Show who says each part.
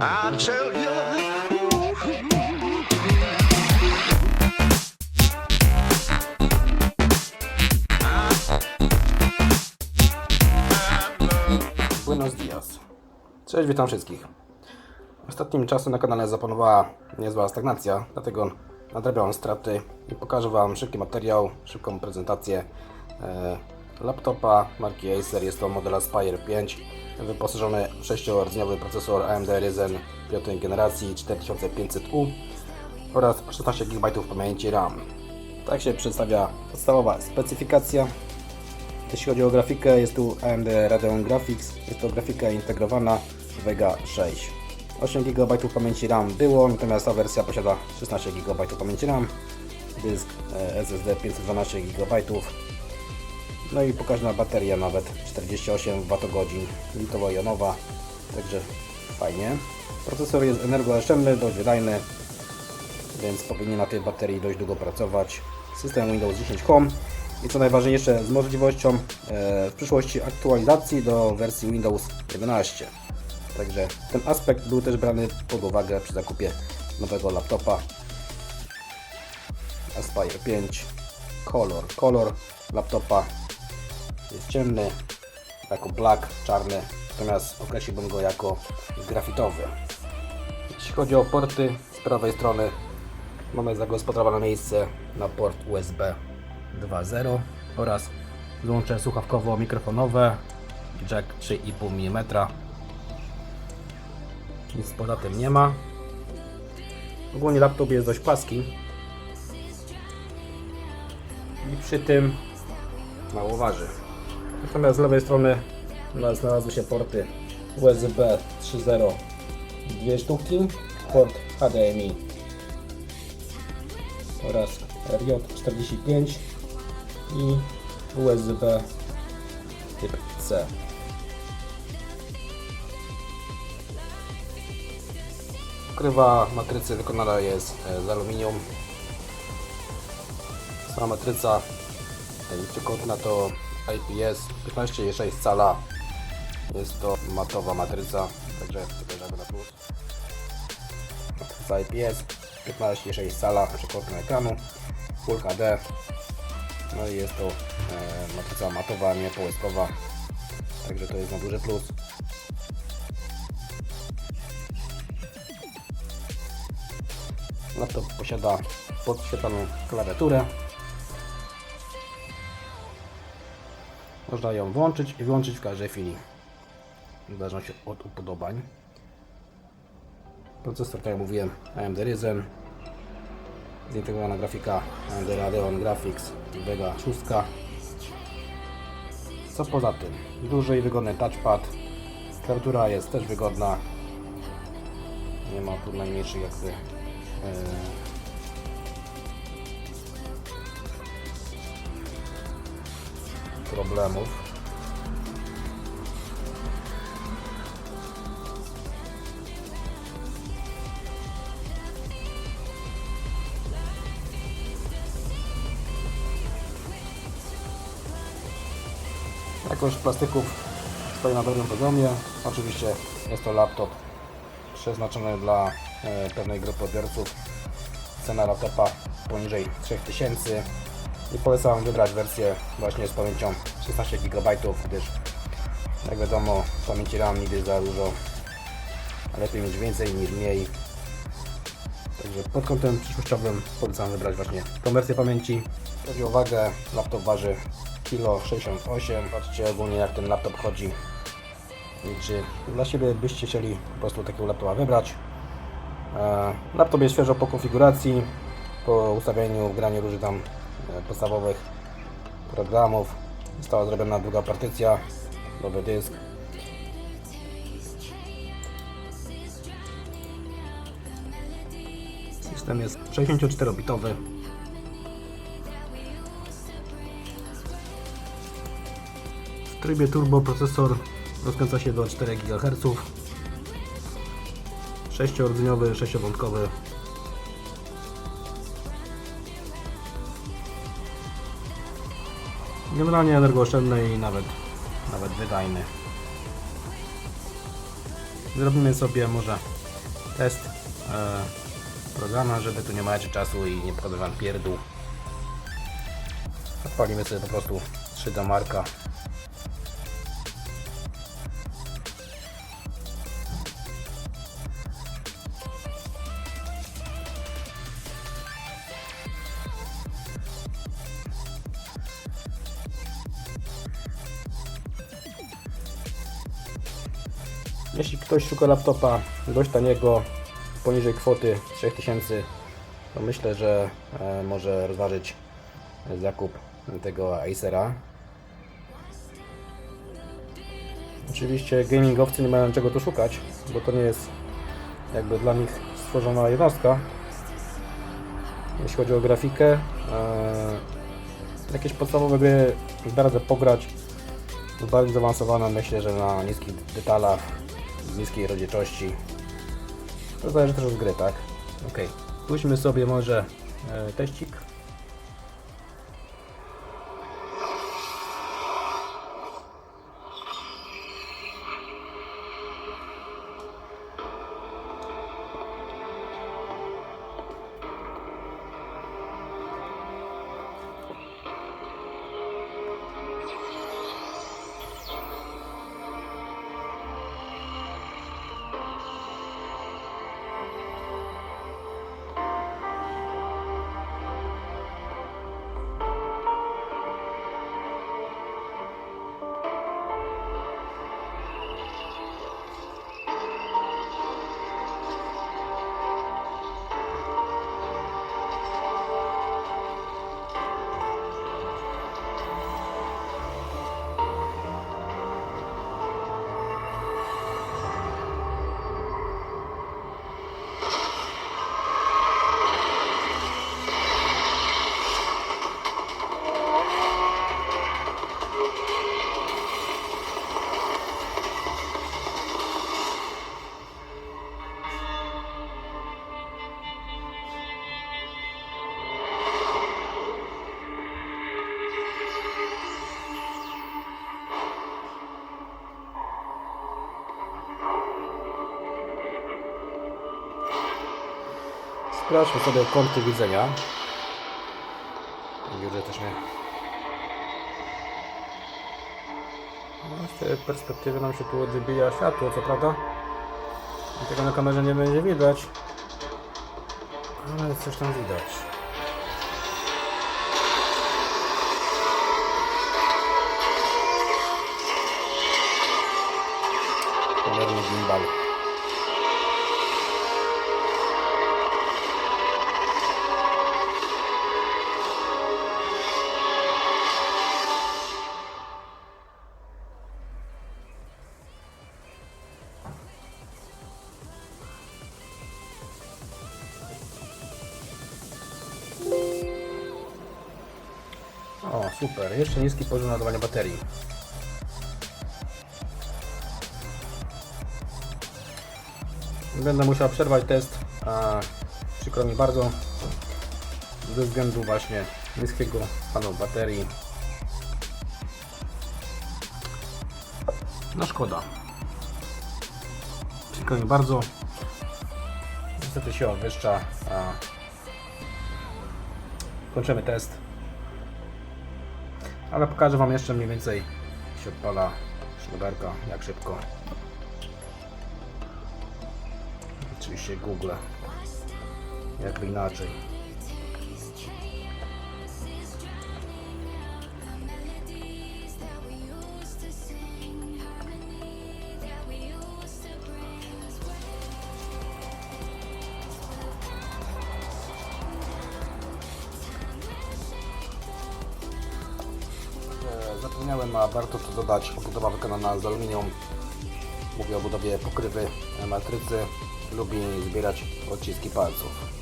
Speaker 1: I'll.
Speaker 2: Buenos dias. Cześć, witam wszystkich. Ostatnim czasem na kanale zapanowała niezła stagnacja, dlatego nadrabiam straty i pokażę Wam szybki materiał, szybką prezentację e, laptopa marki Acer. Jest to model Aspire 5, wyposażony w 6-rdzeniowy procesor AMD Ryzen 5 generacji 4500U oraz 16 GB pamięci RAM. Tak się przedstawia podstawowa specyfikacja. Jeśli chodzi o grafikę, jest tu AMD Radeon Graphics, jest to grafika integrowana Vega 6. 8 GB pamięci RAM było, natomiast ta wersja posiada 16 GB pamięci RAM, dysk SSD 512 GB, no i pokaźna bateria nawet 48 Wh litowo-jonowa, także fajnie. Procesor jest energooszczędny, dość wydajny, więc powinien na tej baterii dość długo pracować. System Windows 10 Home i co najważniejsze z możliwością e, w przyszłości aktualizacji do wersji Windows 11. Także ten aspekt był też brany pod uwagę przy zakupie nowego laptopa Aspire 5 Color. Kolor laptopa jest ciemny, jako black, czarny, natomiast określiłbym go jako grafitowy. Jeśli chodzi o porty, z prawej strony mamy zagospodarowane miejsce na port USB 2.0 oraz złącze słuchawkowo-mikrofonowe jack 3,5 mm. Nic poza tym nie ma. Ogólnie laptop jest dość płaski i przy tym mało waży. Natomiast z lewej strony znalazły się porty USB 3.0 dwie sztuki, port HDMI oraz RJ45 i USB typ C. Krywa matrycy wykonana jest e, z aluminium. Sama matryca przekątna to IPS 15,6 cala. Jest to matowa matryca, także spojrzamy na plus. Matryca IPS 15,6 cala przekątna ekranu Full HD. No i jest to e, matryca matowa, nie połyskowa. Także to jest na duży plus. Laptop posiada podświetlaną klawiaturę. Można ją włączyć i wyłączyć w każdej chwili. W zależności od upodobań. Procesor, tak jak mówiłem, AMD Ryzen. Zintegrowana grafika AMD Radeon Graphics Vega 6. Co poza tym? Duży i wygodny touchpad. Klawiatura jest też wygodna. Nie ma tu najmniejszych jakby e, problemów. Jakość plastyków stoi na dobrym poziomie. Oczywiście jest to laptop przeznaczony dla e, pewnej grupy odbiorców. Cena laptopa poniżej 3000 i polecam wybrać wersję właśnie z pamięcią 16 GB, gdyż jak wiadomo pamięci RAM nigdy za dużo, lepiej mieć więcej niż mniej. Także pod kątem przyszłościowym polecam wybrać właśnie tą wersję pamięci. Chodzi o wagę, laptop waży kilo 68 Patrzcie ogólnie jak ten laptop chodzi i czy dla siebie byście chcieli po prostu takiego laptopa wybrać. E, Laptop jest świeżo po konfiguracji, po ustawieniu, wgraniu różnych tam podstawowych programów. Została zrobiona długa partycja, nowy dysk. System jest 64-bitowy. W trybie turbo procesor rozkręca się do 4 GHz. 6-rdzeniowy, 6-wątkowy. Generalnie energooszczędny i nawet, nawet wydajny. Zrobimy sobie może test e, programu, żeby tu nie macie czasu i nie pokazać wam pierdół. Odpalimy sobie po prostu 3D marka. Jeśli ktoś szuka laptopa dość taniego, poniżej kwoty 3000, to myślę, że e, może rozważyć zakup tego Acera. Oczywiście gamingowcy nie mają czego tu szukać, bo to nie jest jakby dla nich stworzona jednostka. Jeśli chodzi o grafikę, e, jakieś podstawowe gry da radę pograć. Bardziej zaawansowane myślę, że na niskich detalach, z niskiej rozdzielczości. To zależy też od gry, tak? Ok. Spójrzmy sobie może e, teścik. Sprawdźmy sobie kąty widzenia. Biurze też nie. No, z tej perspektywy nam się tu odbija światło, co prawda. I Tego na kamerze nie będzie widać. Ale coś tam widać. Cholerny gimbal. Super. Jeszcze niski poziom ładowania baterii. Będę musiał przerwać test, a przykro mi bardzo, ze względu właśnie niskiego stanu baterii. No szkoda. Przykro mi bardzo. Niestety się wyższa. A... Kończymy test. Ale pokażę Wam jeszcze mniej więcej, się odpala sznugarka, jak szybko. Oczywiście Google. Jakby inaczej. A warto to dodać, obudowa wykonana z aluminium. Mówię o budowie pokrywy matrycy. Lubi zbierać odciski palców.